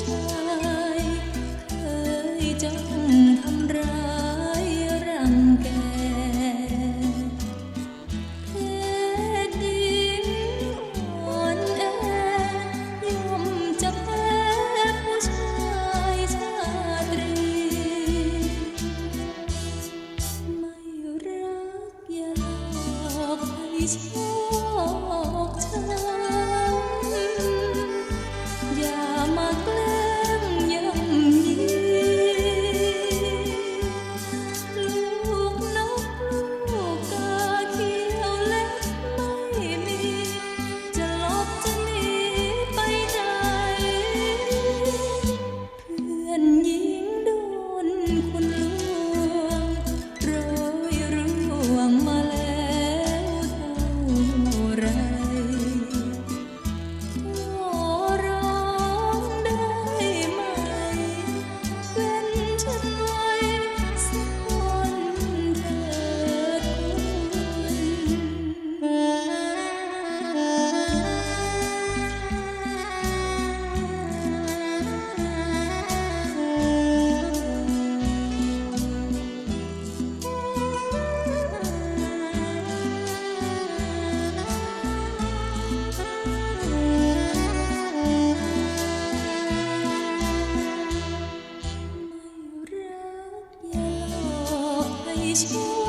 ชายเคยจ้องทำรรังแกแค่ดิอ่อนแอยอมจะแพ้ผู้ชายชาตรี ไม่รักอยากให้ ไ